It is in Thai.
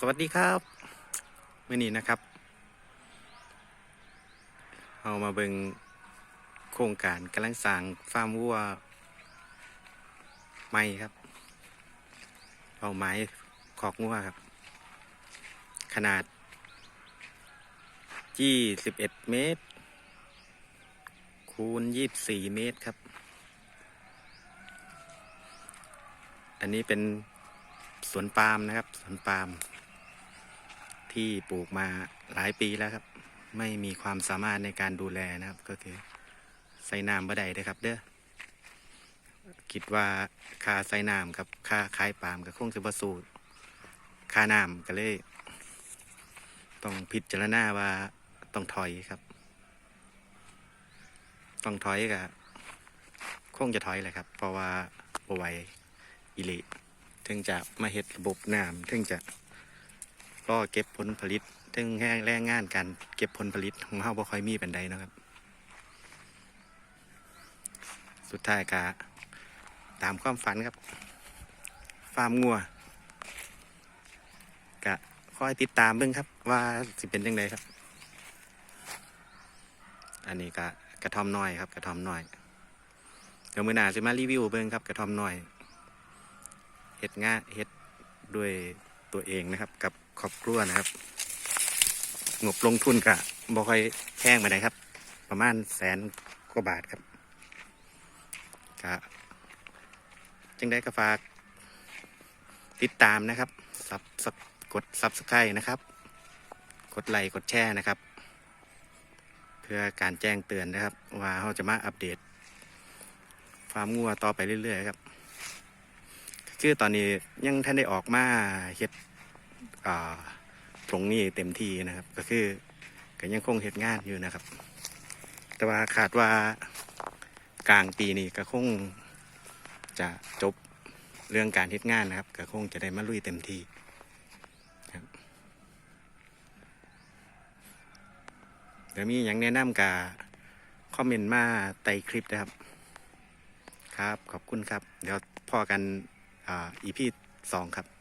สวัสดีครับเมื่อนี้นะครับเอามาเบิงโครงการกำลังสร้างฟาร์มวัวใหม่ครับ เอาไม้ขอกงัวครับ ขนาด21เมตร คูณ24 เมตรครับ อันนี้เป็นสวนปาล์มนะครับ สวนปาล์ม ที่ปลูกมาหลายปีแล้วครับ ไม่มีความสามารถในการดูแลนะครับ ก็คือใส่น้ำบ่ได้เลยครับเด้อคิดว่าค่าใส่น้ำกับค่าขายปาล์มกับคงจะประสูตรค่าน้ำก็เลย ต้องพิจารณาว่าต้องถอยครับ ต้องถอยกับคงจะถอยแหละครับ เพราะว่าบไหวอิเลิถึงจะมาเห็ดระบบน้ำถึงจะ รอเก็บผลผลิตถึงแห้งแรงงานการเก็บผลผลิตของเฮาบ่ค่อยมีเป็นใดนะครับ สุดท้ายกะตามความฝันครับ ฟาร์มงัวกะคอยติดตามเบิ่งครับ ว่าสิเป็นยังไงครับ อันนี้กะกระทอมน้อยครับกระทอมน้อยเดี๋ยวมือหน้าสิมารีวิวเบิ่งครับกระทอมน้อยเฮ็ดงาเฮ็ดด้วยตัวเองนะครับกับ ครอบครัวนะครับ งบลงทุนกะบ่ค่อยแพงไปไหนครับ ประมาณแสนกว่าบาทครับกะจึงได้ก็ฝาก ติดตามนะครับซับกดซับสไครต์นะครับ กดไลค์กดแชร์นะครับ เพื่อการแจ้งเตือนนะครับ ว่าเราจะมาอัปเดตฟาร์มงัวต่อไปเรื่อยๆครับ คือตอนนี้ยังท่านได้ออกมาเฮ็ด ตรงนี้เต็มที่นะครับ ก็คือก็ยังคงเฮ็ดงานอยู่นะครับ แต่ว่าคาดว่ากลางปีนี้ก็คงจะจบเรื่องการเฮ็ดงานนะครับ ก็คงจะได้มาลุยเต็มที่ครับเดี๋ยวมีอย่างแนะนำกับคอมเมนต์มาใต้คลิปนะครับ ครับ ขอบคุณครับ เดี๋ยวพอกันอ่า EP สองครับ